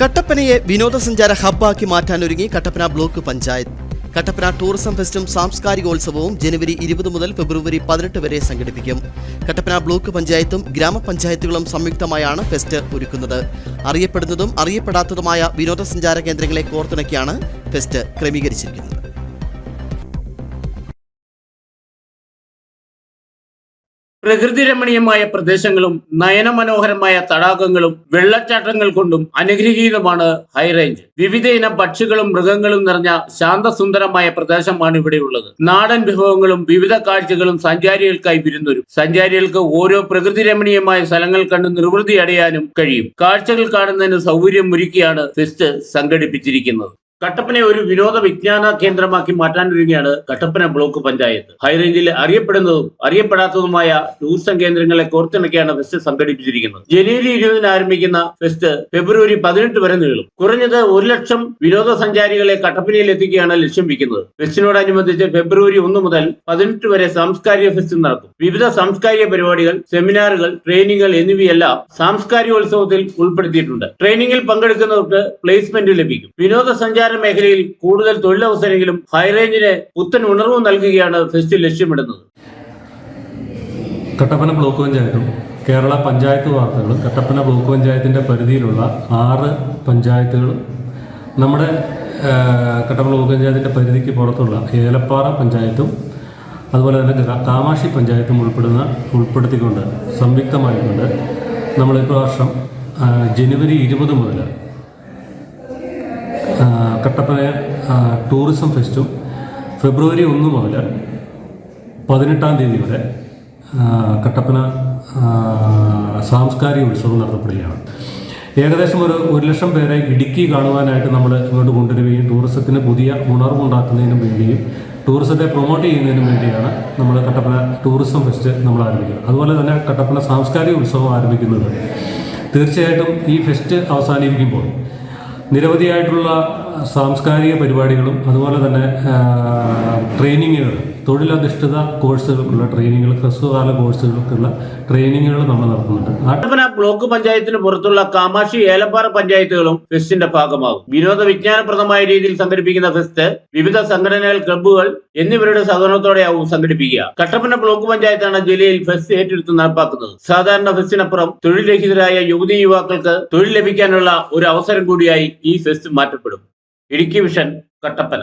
കട്ടപ്പനയെ വിനോദസഞ്ചാര ഹബ്ബാക്കി മാറ്റാനൊരുങ്ങി കട്ടപ്പന ബ്ലോക്ക് പഞ്ചായത്ത്. കട്ടപ്പന ടൂറിസം ഫെസ്റ്റും സാംസ്കാരികോത്സവവും ജനുവരി ഇരുപത് മുതൽ ഫെബ്രുവരി പതിനെട്ട് വരെ സംഘടിപ്പിക്കും. കട്ടപ്പന ബ്ലോക്ക് പഞ്ചായത്തും ഗ്രാമപഞ്ചായത്തുകളും സംയുക്തമായാണ് ഫെസ്റ്റ് ഒരുക്കുന്നത്. അറിയപ്പെടുന്നതും അറിയപ്പെടാത്തതുമായ വിനോദസഞ്ചാര കേന്ദ്രങ്ങളെ കോർത്തിണക്കിയാണ് ഫെസ്റ്റ് ക്രമീകരിച്ചിരിക്കുന്നത്. പ്രകൃതി രമണീയമായ പ്രദേശങ്ങളും നയനമനോഹരമായ തടാകങ്ങളും വെള്ളച്ചാട്ടങ്ങൾ കൊണ്ടും അനുഗ്രഹീതമാണ് ഹൈറേഞ്ച് വിവിധ ഇനം പക്ഷികളും മൃഗങ്ങളും നിറഞ്ഞ ശാന്തസുന്ദരമായ പ്രദേശമാണ് ഇവിടെയുള്ളത് നാടൻ വിഭവങ്ങളും വിവിധ കാഴ്ചകളും സഞ്ചാരികൾക്കായി വിരുന്നൊരും. സഞ്ചാരികൾക്ക് ഓരോ പ്രകൃതി രമണീയമായ സ്ഥലങ്ങൾ കണ്ട് നിർവൃതി അടയാനും കഴിയും. കാഴ്ചകൾ കാണുന്നതിന് സൗകര്യം ഒരുക്കിയാണ് ഫെസ്റ്റ് സംഘടിപ്പിച്ചിരിക്കുന്നത്. കട്ടപ്പനെ ഒരു വിനോദ വിജ്ഞാന കേന്ദ്രമാക്കി മാറ്റാനൊരുങ്ങിയാണ് കട്ടപ്പന ബ്ലോക്ക് പഞ്ചായത്ത്. ഹൈറേഞ്ചിൽ അറിയപ്പെടുന്നതും അറിയപ്പെടാത്തതുമായ ടൂറിസം കേന്ദ്രങ്ങളെ കോർത്തിണക്കിയാണ് ഫെസ്റ്റ് സംഘടിപ്പിച്ചിരിക്കുന്നത്. ജനുവരി ഇരുപതിന് ആരംഭിക്കുന്ന ഫെസ്റ്റ് ഫെബ്രുവരി പതിനെട്ട് വരെ നീളും. കുറഞ്ഞത് ഒരു ലക്ഷം വിനോദസഞ്ചാരികളെ കട്ടപ്പനയിൽ എത്തിക്കുകയാണ് ലക്ഷ്യം വയ്ക്കുന്നത് ഫെസ്റ്റിനോടനുബന്ധിച്ച് ഫെബ്രുവരി ഒന്ന് മുതൽ പതിനെട്ട് വരെ സാംസ്കാരിക ഫെസ്റ്റ് നടക്കും. വിവിധ സാംസ്കാരിക പരിപാടികൾ സെമിനാറുകൾ ട്രെയിനിങ്ങുകൾ എന്നിവയെല്ലാം സാംസ്കാരികോത്സവത്തിൽ ഉൾപ്പെടുത്തിയിട്ടുണ്ട്. ട്രെയിനിങ്ങിൽ പങ്കെടുക്കുന്നവർക്ക് പ്ലേസ്മെന്റ് ലഭിക്കും. വിനോദസഞ്ചാര മേഖലയിൽ കൂടുതൽ തൊഴിലവസരങ്ങളും ഹൈറേഞ്ചിന് പുത്തൻ ഉണർവ് നൽകുകയാണ് ഫെസ്റ്റ് ലക്ഷ്യമിടുന്നത്. കട്ടപ്പന ബ്ലോക്ക് പഞ്ചായത്തും കേരള പഞ്ചായത്ത് വാർത്തകളും കട്ടപ്പന ബ്ലോക്ക് പഞ്ചായത്തിന്റെ പരിധിയിലുള്ള ആറ് പഞ്ചായത്തുകളും നമ്മുടെ കട്ടപ്പന ബ്ലോക്ക് പഞ്ചായത്തിന്റെ പരിധിക്ക് പുറത്തുള്ള ഏലപ്പാറ പഞ്ചായത്തും അതുപോലെ തന്നെ കാമാശി പഞ്ചായത്തും ഉൾപ്പെടുന്ന ഉൾപ്പെടുത്തിക്കൊണ്ട് സംയുക്തമായിക്കൊണ്ട് നമ്മൾ ഇപ്രാവശ്യം ജനുവരി ഇരുപത് മുതൽ കട്ടപ്പന ടൂറിസം ഫെസ്റ്റും ഫെബ്രുവരി ഒന്ന് മുതൽ പതിനെട്ടാം തീയതി വരെ കട്ടപ്പന സാംസ്കാരിക ഉത്സവം നടത്തപ്പെടുകയാണ്. ഏകദേശം ഒരു ഒരു ലക്ഷം പേരെ ഇടുക്കി കാണുവാനായിട്ട് നമ്മൾ ഇങ്ങോട്ട് കൊണ്ടുവരികയും ടൂറിസത്തിന് പുതിയ ഉണർവുണ്ടാക്കുന്നതിനും വേണ്ടിയും ടൂറിസത്തെ പ്രൊമോട്ട് ചെയ്യുന്നതിനും വേണ്ടിയാണ് നമ്മൾ കട്ടപ്പന ടൂറിസം ഫെസ്റ്റ് നമ്മൾ ആരംഭിക്കുന്നത്. അതുപോലെ തന്നെ കട്ടപ്പന സാംസ്കാരിക ഉത്സവം ആരംഭിക്കുന്നത്. തീർച്ചയായിട്ടും ഈ ഫെസ്റ്റ് അവസാനിപ്പിക്കുമ്പോൾ നിരവധിയായിട്ടുള്ള സാംസ്കാരിക പരിപാടികളും അതുപോലെ തന്നെ ട്രെയിനിങ്ങുകൾ തൊഴിലധിഷ്ഠിത കോഴ്സുകൾക്കുള്ള ട്രെയിനിങ്ങുകൾ ഹ്രസ്വകാല കോഴ്സുകൾക്കുള്ള ട്രെയിനിങ്ങുകൾ നമ്മൾ നടത്തുന്നുണ്ട്. ആ കട്ടപ്പന ബ്ലോക്ക് പഞ്ചായത്തിന് പുറത്തുള്ള കാമാക്ഷി ഏലപ്പാറ പഞ്ചായത്തുകളും ഫെസ്റ്റിന്റെ ഭാഗമാകും. വിനോദ വിജ്ഞാനപ്രദമായ രീതിയിൽ സംഘടിപ്പിക്കുന്ന ഫെസ്റ്റ് വിവിധ സംഘടനകൾ ക്ലബ്ബുകൾ എന്നിവരുടെ സഹകരണത്തോടെയാവും സംഘടിപ്പിക്കുക. കട്ടപ്പന ബ്ലോക്ക് പഞ്ചായത്താണ് ജില്ലയിൽ ഫെസ്റ്റ് ഏറ്റെടുത്ത് നടപ്പാക്കുന്നത്. സാധാരണ ഫെസ്റ്റിനപ്പുറം തൊഴിൽ രഹിതരായ യുവതി യുവാക്കൾക്ക് തൊഴിൽ ലഭിക്കാനുള്ള ഒരു അവസരം കൂടിയായി ഈ ഫെസ്റ്റ് മാറ്റപ്പെടും. ഇടുക്കി വിഷൻ കട്ടപ്പന.